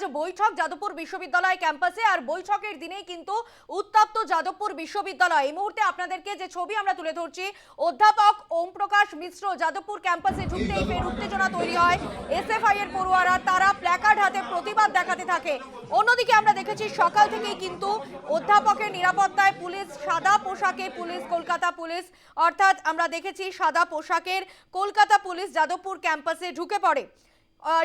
আজ বৈঠক যাদবপুর বিশ্ববিদ্যালয় ক্যাম্পাসে, আর বৈঠকের দিনেই কিন্তু উত্তপ্ত যাদবপুর বিশ্ববিদ্যালয়। এই মুহূর্তে আপনাদেরকে যে ছবি আমরা তুলে ধরছি, অধ্যাপক ওম প্রকাশ মিশ্র যাদবপুর ক্যাম্পাসে ঢুকতেই ফের উত্তেজনা তৈরি হয় এসএফআই এর পড়ুয়ারা। তারা প্ল্যাকার্ড হাতে প্রতিবাদ দেখাতে থাকে। অন্যদিকে আমরা দেখেছি, সকাল থেকেই কিন্তু অধ্যাপকের নিরাপত্তায় পুলিশ, সাদা পোশাকে পুলিশ, কলকাতা পুলিশ, অর্থাৎ আমরা দেখেছি সাদা পোশাকের কলকাতা পুলিশ যাদবপুর ক্যাম্পাসে ঢুকে পড়ে।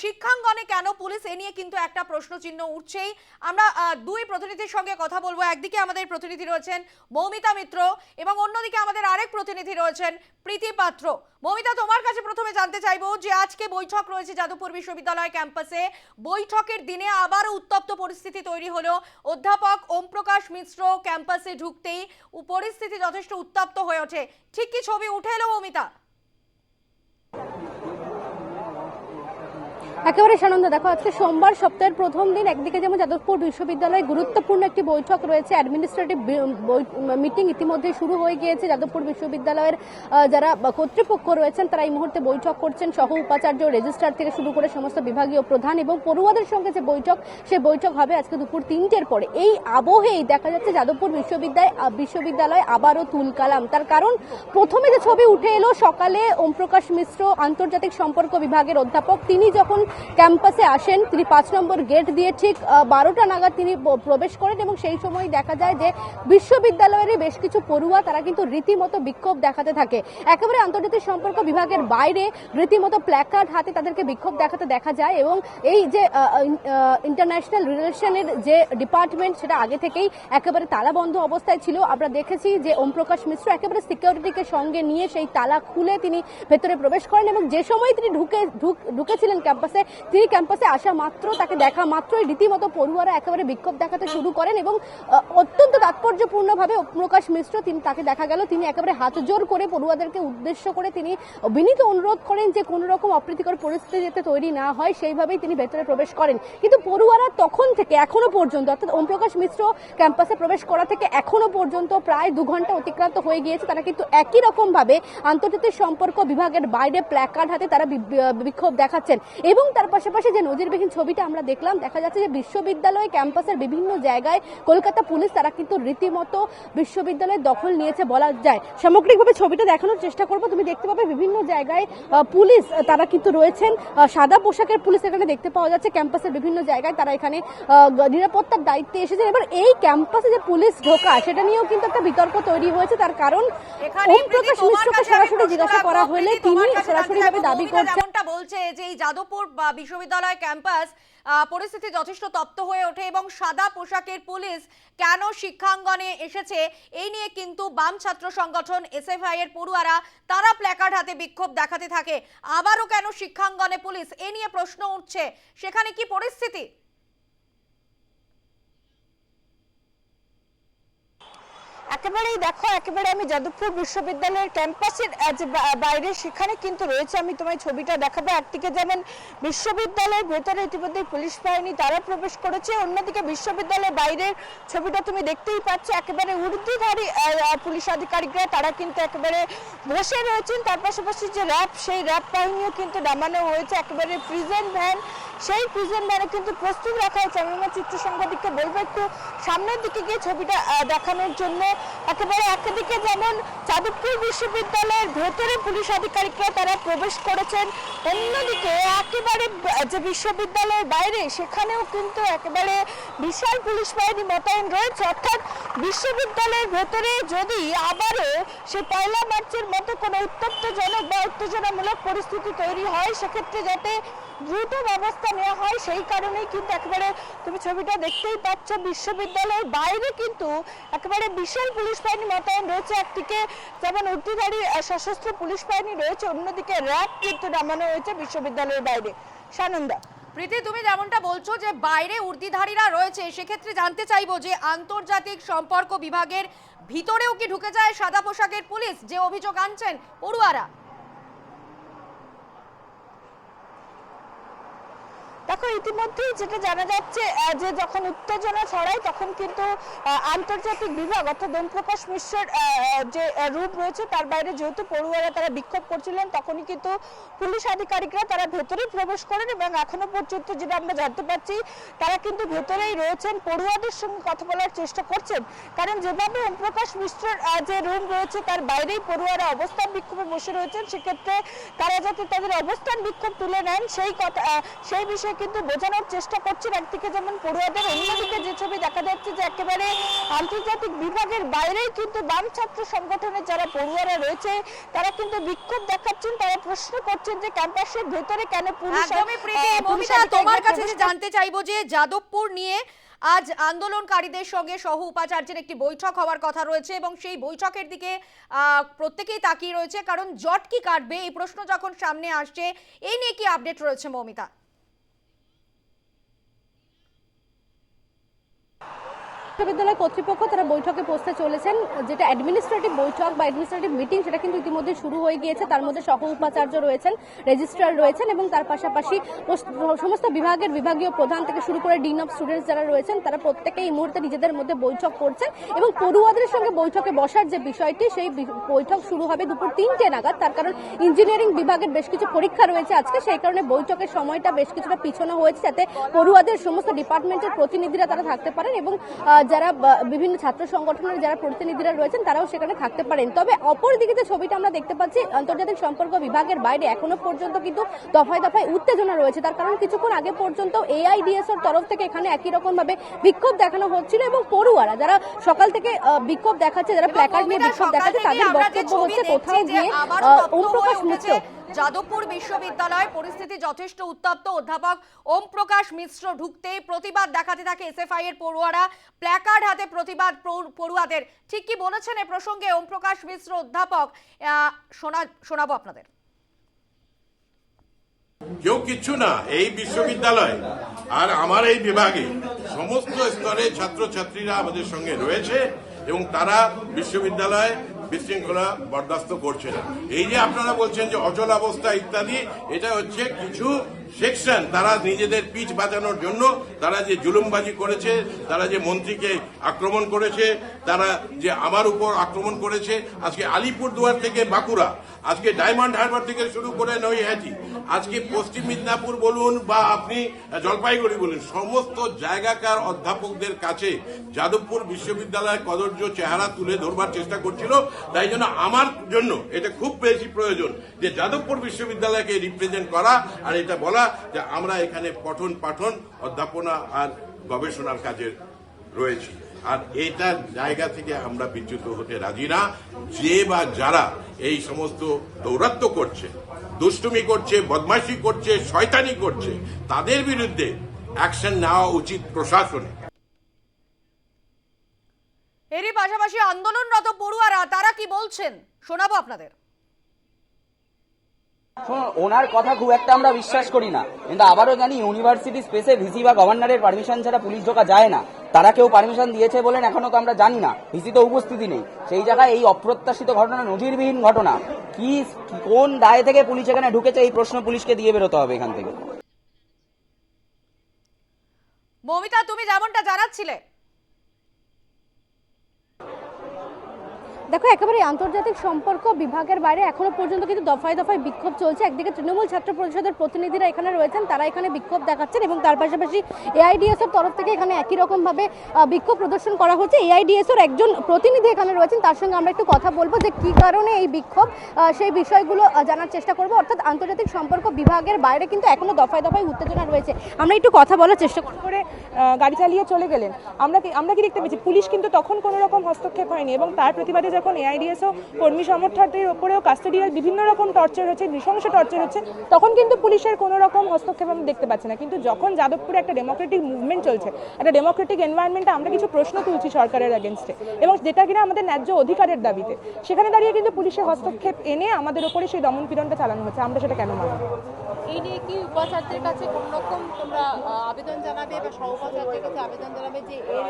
শিক্ষাঙ্গনে কেন পুলিশ এ নিয়ে কিন্তু একটা প্রশ্নচিহ্ন উঠছেই। আমরা দুই প্রতিনিধির সঙ্গে কথা বলব। একদিকে আমাদের প্রতিনিধি রয়েছেন মৌমিতা মিত্র এবং অন্যদিকে আমাদের আরেক প্রতিনিধি রয়েছেন প্রীতি পাত্র। মৌমিতা, তোমার কাছে প্রথমে জানতে চাইব যে আজকে বৈঠক রয়েছে যাদবপুর বিশ্ববিদ্যালয় ক্যাম্পাসে। বৈঠকের দিনে আবারও উত্তপ্ত পরিস্থিতি তৈরি হলো। অধ্যাপক ওম প্রকাশ মিশ্র ক্যাম্পাসে ঢুকতেই পরিস্থিতি যথেষ্ট উত্তপ্ত হয়ে ওঠে। ঠিক কি ছবি উঠে এলো মৌমিতা? একেবারে সানন্দ। দেখো, আজকে সোমবার সপ্তাহের প্রথম দিন, একদিকে যেমন যাদবপুর বিশ্ববিদ্যালয়ে গুরুত্বপূর্ণ একটি বৈঠক রয়েছে অ্যাডমিনিস্ট্রেটিভ মিটিং ইতিমধ্যে শুরু হয়ে গিয়েছে। যাদবপুর বিশ্ববিদ্যালয়ের যারা কর্তৃপক্ষ রয়েছেন, তারা এই মুহূর্তে বৈঠক করছেন। সহ উপাচার্য রেজিস্ট্রার থেকে শুরু করে সমস্ত বিভাগীয় প্রধান এবং পড়ুয়াদের সঙ্গে যে বৈঠক, সে বৈঠক হবে আজকে দুপুর তিনটের পরে। এই আবহেই দেখা যাচ্ছে যাদবপুর বিশ্ববিদ্যালয় বিশ্ববিদ্যালয় আবারও তুলকালাম। তার কারণ, প্রথমে যে ছবি উঠে এলো সকালে, ওমপ্রকাশ মিশ্র আন্তর্জাতিক সম্পর্ক বিভাগের অধ্যাপক, তিনি যখন ক্যাম্পাসে আসেন। তিনি পাঁচ নম্বর গেট দিয়ে ঠিক বারোটা নাগাদ তিনি প্রবেশ করেন এবং সেই সময় দেখা যায় যে বিশ্ববিদ্যালয়ের বেশ কিছু পড়ুয়া, তারা কিন্তু রীতিমতো বিক্ষোভ দেখাতে থাকে। একেবারে আন্তর্জাতিক সম্পর্ক বিভাগের বাইরে রীতিমতো প্ল্যাকার্ড হাতে তাদেরকে বিক্ষোভ দেখাতে দেখা যায় এবং এই যে ইন্টারন্যাশনাল রিলেশনের যে ডিপার্টমেন্ট সেটা আগে থেকেই একেবারে তালাবন্ধ অবস্থায় ছিল। আমরা দেখেছি যে ওমপ্রকাশ মিশ্র একেবারে সিকিউরিটিকে সঙ্গে নিয়ে সেই তালা খুলে তিনি ভেতরে প্রবেশ করেন এবং যে সময় তিনি ঢুকে, ঢুক- ঢুকেছিলেন ক্যাম্পাসে তিনি ক্যাম্পাসে আসা মাত্র, তাকে দেখা মাত্রই রীতিমতো পড়ুয়ারা একেবারে বিক্ষোভ দেখাতে শুরু করেন এবং অত্যন্ত তাৎপর্যপূর্ণভাবে ওমপ্রকাশ মিশ্র তিনি তাকে দেখা গেল। তিনি একেবারে হাত জোর করে পড়ুয়াদেরকে উদ্দেশ্য করে তিনি বিনীত অনুরোধ করেন যে কোনো রকম অপ্রীতিকর পরিস্থিতি যাতে তৈরি না হয়, সেইভাবেই তিনি ভেতরে প্রবেশ করেন। কিন্তু পড়ুয়ারা তখন থেকে, এখনও পর্যন্ত, অর্থাৎ ওমপ্রকাশ মিশ্র ক্যাম্পাসে প্রবেশ করা থেকে এখনও পর্যন্ত প্রায় দু ঘণ্টা অতিক্রান্ত হয়ে গিয়েছে। তারা কিন্তু একই রকম ভাবে আন্তর্জাতিক সম্পর্ক বিভাগের বাইরে প্ল্যাকার্ড হাতে তারা বিক্ষোভ দেখাচ্ছেন। এবং তার পাশাপাশি যে নজিরবিহীন ছবিটা আমরা দেখলাম দেখা যাচ্ছে যে বিশ্ববিদ্যালয় ক্যাম্পাসের বিভিন্ন জায়গায় কলকাতা পুলিশ তারা কিন্তু রীতিমতো বিশ্ববিদ্যালয়ের দখল নিয়েছে বলা যায়। সামগ্রিকভাবে ছবিটা দেখানোর চেষ্টা করব। তুমি দেখতে পাবে বিভিন্ন জায়গায় পুলিশ তারা কিন্তু রয়েছেন। সাদা পোশাকের পুলিশ এখানে দেখতে পাওয়া যাচ্ছে। ক্যাম্পাসের বিভিন্ন জায়গায় তারা এখানে নিরাপত্তার দায়িত্বে এসেছেন এবার এই ক্যাম্পাসে যে পুলিশ ঢোকা সেটা নিয়েও কিন্তু একটা বিতর্ক তৈরি হয়েছে। তার কারণ ওম প্রকাশ মিশ্রকে সরাসরি জিজ্ঞাসা করা হলে তিনি তোমার কাছে সরাসরি ভাবে দাবি করছেন। যেমনটা বলছে যে এই যাদবপুর বিশ্ববিদ্যালয় ক্যাম্পাস পরিস্থিতি যথেষ্ট তপ্ত হয়ে ওঠে এবং সাদা পোশাকের পুলিশ কেন শিক্ষাঙ্গনে এসেছে? এই নিয়ে কিন্তু বাম ছাত্র সংগঠন, এসএফআই এর পড়ুয়ারা তারা প্ল্যাকার্ড হাতে বিক্ষোভ দেখাতে থাকে। আবারও কেন শিক্ষাঙ্গনে পুলিশ? এ নিয়ে প্রশ্ন উঠছে। সেখানে কি পরিস্থিতি? একেবারেই দেখো একেবারে আমি যাদবপুর বিশ্ববিদ্যালয়ের ক্যাম্পাসের যে বাইরে সেখানে কিন্তু রয়েছে আমি তোমায় ছবিটা দেখাবো। একদিকে যেমন বিশ্ববিদ্যালয়ের ভেতরে ইতিমধ্যে পুলিশ বাহিনী তারা প্রবেশ করেছে। অন্যদিকে বিশ্ববিদ্যালয়ের বাইরের ছবিটা তুমি দেখতেই পাচ্ছ একেবারে আহ, পুলিশ আধিকারিকরা তারা কিন্তু একেবারে বসে রয়েছেন। তার পাশাপাশি যে র্যাব সেই র্যাব বাহিনীও কিন্তু নামানো হয়েছে একেবারে প্রিজেন্ট ভ্যান সেই প্রিজেন্ট ভ্যানে কিন্তু প্রস্তুত রাখা হয়েছে। আমি আমার চিত্র সাংবাদিককে বলব, একটু সামনের দিকে গিয়ে ছবিটা দেখানোর জন্য। একেবারে একদিকে যেমন যাদবপুর বিশ্ববিদ্যালয়ের ভেতরে পুলিশ আধিকারিকরা তারা প্রবেশ করেছেন, অন্যদিকে একেবারে যে বিশ্ববিদ্যালয়ের বাইরে, সেখানেও কিন্তু একেবারে বিশাল পুলিশ বাহিনী মোতায়েন রয়েছে। অর্থাৎ বিশ্ববিদ্যালয়ের ভেতরে যদি আবারও সে পয়লা মার্চের মতো কোনো উত্তপ্তজনক বা উত্তেজনামূলক পরিস্থিতি তৈরি হয়, সেক্ষেত্রে যাতে দ্রুত ব্যবস্থা নেওয়া হয় সেই কারণেই কিন্তু একেবারে তুমি ছবিটা দেখতেই পাচ্ছ বিশ্ববিদ্যালয়ের বাইরে কিন্তু একেবারে বিশাল পুলিশ বাহিনী মোতায়েন রয়েছে। একদিকে যেমন আহ, সশস্ত্র পুলিশ বাহিনী রয়েছে অন্যদিকে র্যাব কিন্তু নামানো হয়েছে বিশ্ববিদ্যালয়ের বাইরে। সানন্দা। প্রীতি তুমি যেমনটা বলছো যে বাইরে উর্দিধারীরা রয়েছে সেক্ষেত্রে জানতে চাইব যে আন্তর্জাতিক সম্পর্ক বিভাগের ভিতরেও কি ঢুকে যায় সাদা পোশাকের পুলিশ? যে অভিযোগ আনছেন পড়ুয়ারা। দেখো, ইতিমধ্যেই যেটা জানা যাচ্ছে যে যখন উত্তেজনা ছড়ায়, তখন কিন্তু আন্তর্জাতিক বিভাগ অর্থাৎ ওমপ্রকাশ মিশ্রের যে রুট রয়েছে, তার বাইরে যেহেতু পড়ুয়ারা তারা বিক্ষোভ করছিলেন, তখনই কিন্তু পুলিশ আধিকারিকরা তারা ভেতরে প্রবেশ করেন এবং এখনও পর্যন্ত যেটা আমরা জানতে পারছি, তারা কিন্তু ভেতরেই রয়েছেন, পড়ুয়াদের সঙ্গে কথা বলার চেষ্টা করছেন। কারণ যেভাবে ওমপ্রকাশ মিশ্রের যে রুম রয়েছে, তার বাইরেই পড়ুয়ারা অবস্থান বিক্ষোভে বসে রয়েছেন, সেক্ষেত্রে তারা যাতে তাদের অবস্থান বিক্ষোভ তুলে নেন, সেই কথা সেই বিষয়ে কিন্তু বোঝানোর চেষ্টা করছেন একদিকে যেমন পড়ুয়াদের অন্যদিকে যে ছবি দেখা যাচ্ছে যে একেবারে আন্তর্জাতিক বিভাগের বাইরেই কিন্তু বাম ছাত্র সংগঠনের যারা পড়ুয়ারা রয়েছে তারা কিন্তু বিক্ষোভ দেখাচ্ছেন তারা প্রশ্ন করছেন যে ক্যাম্পাসের ভেতরে কেন পুলিশ তোমার কাছে জানতে চাইব যে যাদবপুর নিয়ে আজ আন্দোলনকারীদের সঙ্গে সহ উপাচার্যের একটি বৈঠক হওয়ার কথা রয়েছে এবং সেই বৈঠকের দিকে আহ, প্রত্যেকেই তাকিয়ে রয়েছে। কারণ জট কি কাটবে? এই প্রশ্ন যখন সামনে আসছে এই নিয়ে কি আপডেট রয়েছে মমিতা? বিশ্ববিদ্যালয় কর্তৃপক্ষ তারা বৈঠকে বসতে চলেছেন। যেটা অ্যাডমিনিস্ট্রেটিভ বৈঠক বা অ্যাডমিনিস্ট্রেটিভ মিটিং সেটা কিন্তু ইতিমধ্যে শুরু হয়ে গিয়েছে। তার মধ্যে সহ উপাচার্য রয়েছেন রেজিস্ট্রার রয়েছেন এবং তার পাশাপাশি সমস্ত বিভাগের বিভাগীয় প্রধান থেকে শুরু করে ডিন অফ স্টুডেন্টস যারা রয়েছেন, তারা প্রত্যেকে এই মুহূর্তে নিজেদের মধ্যে বৈঠক করছেন এবং পড়ুয়াদের সঙ্গে বৈঠকে বসার যে বিষয়টি, সেই বৈঠক শুরু হবে দুপুর তিনটে নাগাদ। তার কারণ ইঞ্জিনিয়ারিং বিভাগের বেশ কিছু পরীক্ষা রয়েছে আজকে। সেই কারণে বৈঠকের সময়টা বেশ কিছুটা পিছনো হয়েছে যাতে পড়ুয়াদের সমস্ত ডিপার্টমেন্টের প্রতিনিধিরা তারা থাকতে পারেন এবং যারা বিভিন্ন ছাত্র সংগঠনের যারা প্রতিনিধিরা রয়েছেন তারাও সেখানে থাকতে পারেন। তবে অপর দিকে যে ছবিটা আমরা দেখতে পাচ্ছি আন্তর্জাতিক সম্পর্ক বিভাগের বাইরে এখনও পর্যন্ত কিন্তু দফায় দফায় উত্তেজনা রয়েছে। তার কারণ কিছুক্ষণ আগে পর্যন্ত এআইডিএস এর তরফ থেকে এখানে একই রকম ভাবে বিক্ষোভ দেখানো হচ্ছিল এবং পড়ুয়ারা যারা সকাল থেকে বিক্ষোভ দেখাচ্ছে যারা প্ল্যাকার্ড নিয়ে বিক্ষোভ দেখাচ্ছে তাদের বক্তব্য হচ্ছে কোথাও গিয়ে আবারও আহ, যাদবপুর বিশ্ববিদ্যালয় পরিস্থিতি যথেষ্ট উত্তপ্ত। অধ্যাপক ওম প্রকাশ মিশ্র ঢুকতেই প্রতিবাদ দেখাতে থাকে এসএফআই এর পড়ুয়ারা। প্ল্যাকার্ড হাতে প্রতিবাদ পড়ু- পড়ুয়াদের। ঠিক কি বলেছেন এ প্রসঙ্গে ওম প্রকাশ মিশ্র অধ্যাপক? শোনা শোনাবো আপনাদের। কেউ কিচ্ছু না, এই বিশ্ববিদ্যালয় আর আমার এই বিভাগে। সমস্ত স্তরের ছাত্রছাত্রীরা আমাদের সঙ্গে রয়েছে এবং তারা বিশ্ববিদ্যালয়ে বিশৃঙ্খলা বরদাস্ত করছে না। এই যে আপনারা বলছেন যে অচল অবস্থা ইত্যাদি, এটা হচ্ছে কিছু সেকশন, তারা নিজেদের পিচ বাঁচানোর জন্য, তারা যে জুলুমবাজি করেছে, তারা যে মন্ত্রীকে আক্রমণ করেছে, তারা যে আমার উপর আক্রমণ করেছে, আজকে আলিপুরদুয়ার থেকে বাঁকুড়া, আজকে ডায়মন্ড হারবার থেকে শুরু করে নৈহাটি, আজকে পশ্চিম মিদনাপুর বলুন বা আপনি জলপাইগুড়ি বলুন, সমস্ত জায়গাকার অধ্যাপকদের কাছে যাদবপুর বিশ্ববিদ্যালয়ের কদর্য চেহারা তুলে ধরবার চেষ্টা করছিল। তাই জন্য আমার জন্য এটা খুব বেশি প্রয়োজন যে যাদবপুর বিশ্ববিদ্যালয়কে রিপ্রেজেন্ট করা, আর এটা বলা যে আমরা এখানে পঠন পাঠন, অধ্যাপনা আর গবেষণার কাজে রয়েছি। আর এটা জায়গা থেকে আমরা বিচ্যুত হতে রাজি না। যে বা যারা এই সমস্ত দৌরাত্ম করছে, দুষ্টুমি করছে, বদমাইশি করছে, শয়তানি করছে, তাদের বিরুদ্ধে অ্যাকশন নেওয়া উচিত প্রশাসনের এরই পাশাপাশি আন্দোলনরত পড়ুয়ারা, তারা কি বলছেন? শোনাবো আপনাদের। ওনার কথা খুব একটা আমরা বিশ্বাস করি না। কিন্তু আবারও জানি, ইউনিভার্সিটি স্পেসে ভিসি বা গভর্নরের পারমিশন ছাড়া পুলিশ ঢোকা যায় না। তারা কেউ পারমিশন দিয়েছে বলেন এখনও তো আমরা জানি না। ভিসি তো উপস্থিতি নেই। সেই জায়গায় এই অপ্রত্যাশিত ঘটনা নজিরবিহীন ঘটনা। কি, কোন দায় থেকে পুলিশ এখানে ঢুকেছে এই প্রশ্ন পুলিশকে দিয়ে বেরোতে হবে এখান থেকে? মমিতা, তুমি যেমনটা জানাচ্ছিলে দেখো, একেবারে আন্তর্জাতিক সম্পর্ক বিভাগের বাইরে এখনও পর্যন্ত কিন্তু দফায় দফায় বিক্ষোভ চলছে। একদিকে তৃণমূল ছাত্র পরিষদের প্রতিনিধিরা এখানে রয়েছেন, তারা এখানে বিক্ষোভ দেখাচ্ছেন এবং তার পাশাপাশি এআইডিএস এর তরফ থেকে এখানে একই রকমভাবে বিক্ষোভ প্রদর্শন করা হচ্ছে। এআইডিএস এর একজন প্রতিনিধি এখানে রয়েছেন, তার সঙ্গে আমরা একটু কথা বলব যে কি কারণে এই বিক্ষোভ সেই বিষয়গুলো জানার চেষ্টা করব। অর্থাৎ আন্তর্জাতিক সম্পর্ক বিভাগের বাইরে কিন্তু এখনও দফায় দফায় উত্তেজনা রয়েছে। আমরা একটু কথা বলার চেষ্টা করে গাড়ি চালিয়ে চলে গেলেন। আমরা আমরা কি দেখতে পেয়েছি? পুলিশ কিন্তু তখন কোনো রকম হস্তক্ষেপ হয়নি এবং তার প্রতিবাদে যখন এআইডিএসও কর্মী সমর্থকদের ওপরেও কাস্টোডিয়াল বিভিন্ন রকম টর্চার হচ্ছে নৃশংস টর্চার হচ্ছে তখন কিন্তু পুলিশের কোনো রকম হস্তক্ষেপ আমরা দেখতে পাচ্ছি না। কিন্তু যখন যাদবপুরে একটা ডেমোক্রেটিক মুভমেন্ট চলছে একটা ডেমোক্রেটিক এনভায়রনমেন্টে আমরা কিছু প্রশ্ন তুলছি সরকারের এগেনস্টে এবং যেটা কিনা আমাদের ন্যায্য অধিকারের দাবিতে সেখানে দাঁড়িয়ে কিন্তু পুলিশের হস্তক্ষেপ এনে আমাদের ওপরে সেই দমন পীড়নটা চালানো হচ্ছে। আমরা সেটা কেন মানব? এই নিয়ে কি উপাচার্যের কাছে কোন রকম তোমরা আবেদন জানাবে বা সহোপাচার্যের কাছে আবেদন জানাবে যে এর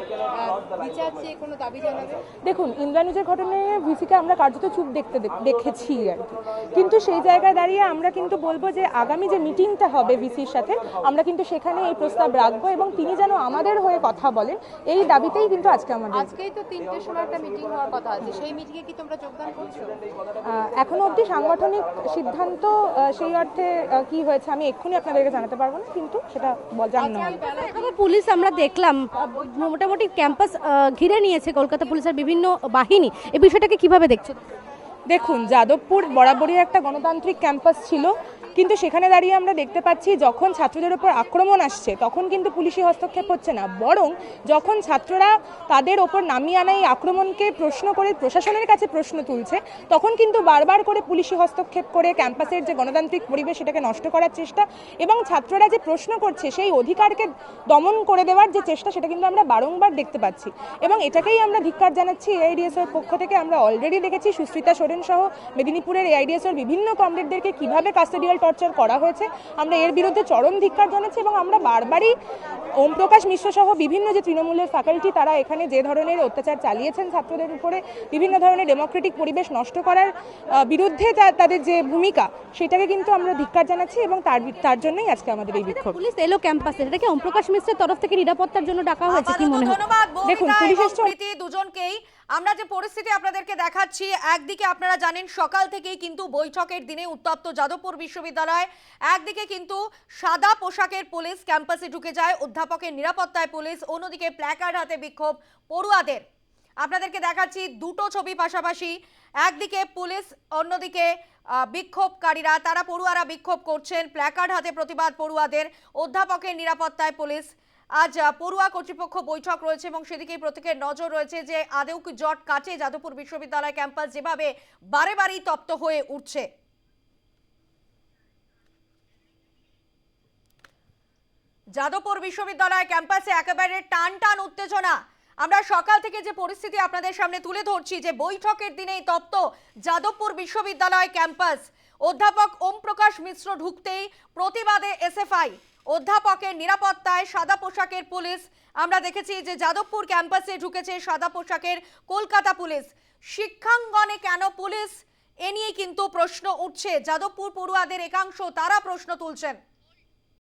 বিচার চেয়ে কোনো দাবি জানাবে? দেখুন ইন্দ্রানুজের ঘটনায় ভিসিকে আমরা কার্যত চুপ দেখতে দেখেছি আর কি। কিন্তু সেই জায়গায় দাঁড়িয়ে আমরা কিন্তু বলব যে আগামী যে মিটিংটা হবে ভিসির সাথে আমরা কিন্তু সেখানে এই প্রস্তাব রাখব এবং তিনি যেন আমাদের হয়ে কথা বলেন এই দাবিতেই কিন্তু আজকে আমাদের আজকেই তো তিনটের সময় একটা মিটিং হওয়ার কথা আছে। সেই মিটিংয়ে কি তোমরা যোগদান করছ? এখনও অবধি সাংগঠনিক সিদ্ধান্ত সেই অর্থে কি হয়েছে আমি এক্ষুনি আপনাদেরকে জানাতে পারব না কিন্তু সেটা জানানো হবে এখানে পুলিশ আমরা দেখলাম মোটামুটি ক্যাম্পাস ঘিরে নিয়েছে কলকাতা পুলিশের বিভিন্ন বাহিনী। বিষয়টাকে কীভাবে দেখছ? দেখুন যাদবপুর বরাবরই একটা গণতান্ত্রিক ক্যাম্পাস ছিল। কিন্তু সেখানে দাঁড়িয়ে আমরা দেখতে পাচ্ছি, যখন ছাত্রদের উপর আক্রমণ আসছে, তখন কিন্তু পুলিশি হস্তক্ষেপ হচ্ছে না। বরং যখন ছাত্ররা তাদের ওপর নামিয়ে আনা এই আক্রমণকে প্রশ্ন করে, প্রশাসনের কাছে প্রশ্ন তুলছে, তখন কিন্তু বারবার করে পুলিশি হস্তক্ষেপ করে ক্যাম্পাসের যে গণতান্ত্রিক পরিবেশ, সেটাকে নষ্ট করার চেষ্টা এবং ছাত্ররা যে প্রশ্ন করছে, সেই অধিকারকে দমন করে দেওয়ার যে চেষ্টা, সেটা কিন্তু আমরা বারংবার দেখতে পাচ্ছি। এবং এটাকেই আমরা ধিক্কার জানাচ্ছি এআইডিএসওর পক্ষ থেকে। আমরা অলরেডি দেখেছি সুস্মিতা সোরেন সহ মেদিনীপুরের এআইডিএসওর বিভিন্ন কমরেডদেরকে কীভাবে কাস্টোডিয়াল টর্চার করা হয়েছে। আমরা এর বিরুদ্ধে চরম ধিক্কার জানাচ্ছি এবং আমরা বারবারই ওম প্রকাশ মিশ্র সহ বিভিন্ন যে তৃণমূলের ফ্যাকাল্টি তারা এখানে যে ধরনের অত্যাচার চালিয়েছেন ছাত্রদের উপরে বিভিন্ন ধরনের ডেমোক্রেটিক পরিবেশ নষ্ট করার বিরুদ্ধে তা- তাদের যে ভূমিকা সেটাকে কিন্তু আমরা ধিক্কার জানাচ্ছি এবং তার তার জন্যই আজকে আমাদের এই বিক্ষোভ। পুলিশ এলো ক্যাম্পাসে এটা কি ওমপ্রকাশ মিশ্রের তরফ থেকে নিরাপত্তার জন্য ডাকা হয়েছে কি মনে হয়? দেখুন, পুলিশ এসছে- দুজনকেই আমরা যে পরিস্থিতি আপনাদেরকে দেখাচ্ছি, একদিকে আপনারা জানেন সকাল থেকেই কিন্তু বৈঠকের দিনে উত্তপ্ত যাদবপুর বিশ্ববিদ্যালয়, একদিকে কিন্তু সাদা পোশাকের পুলিশ ক্যাম্পাসে ঢুকে যায়, অধ্যাপকের নিরাপত্তায় পুলিশ, অন্যদিকে প্ল্যাকার্ড হাতে বিক্ষোভ পড়ুয়াদের। আপনাদেরকে দেখাচ্ছি দুটো ছবি পাশাপাশি, একদিকে পুলিশ, অন্যদিকে বিক্ষোভকারীরা, তারা পড়ুয়ারা বিক্ষোভ করছেন, প্ল্যাকার্ড হাতে প্রতিবাদ পড়ুয়াদের, অধ্যাপকের নিরাপত্তায় পুলিশ আজ পড়ুয়া কর্তৃপক্ষ বৈঠক রয়েছে এবং সেদিকেই প্রত্যেকের নজর রয়েছে যে আদেও জট কাটে যাদবপুর বিশ্ববিদ্যালয় ক্যাম্পাস যেভাবে বারে বারেই তপ্ত হয়ে উঠছে। যাদবপুর বিশ্ববিদ্যালয় ক্যাম্পাসে একেবারে টান টান উত্তেজনা। আমরা সকাল থেকে যে পরিস্থিতি আপনাদের সামনে তুলে ধরছি যে বৈঠকের দিনেই তপ্ত যাদবপুর বিশ্ববিদ্যালয় ক্যাম্পাস। অধ্যাপক ওম প্রকাশ মিশ্র ঢুকতেই প্রতিবাদে এসএফআই। অধ্যাপকের নিরাপত্তায় সাদা পোশাকের পুলিশ। আমরা দেখেছি যে যাদবপুর ক্যাম্পাসে ঢুকেছে সাদা পোশাকের কলকাতা পুলিশ। শিক্ষাঙ্গনে কেন পুলিশ? এ নিয়ে কিন্তু প্রশ্ন উঠছে। যাদবপুর পড়ুয়াদের একাংশ তারা প্রশ্ন তুলছেন।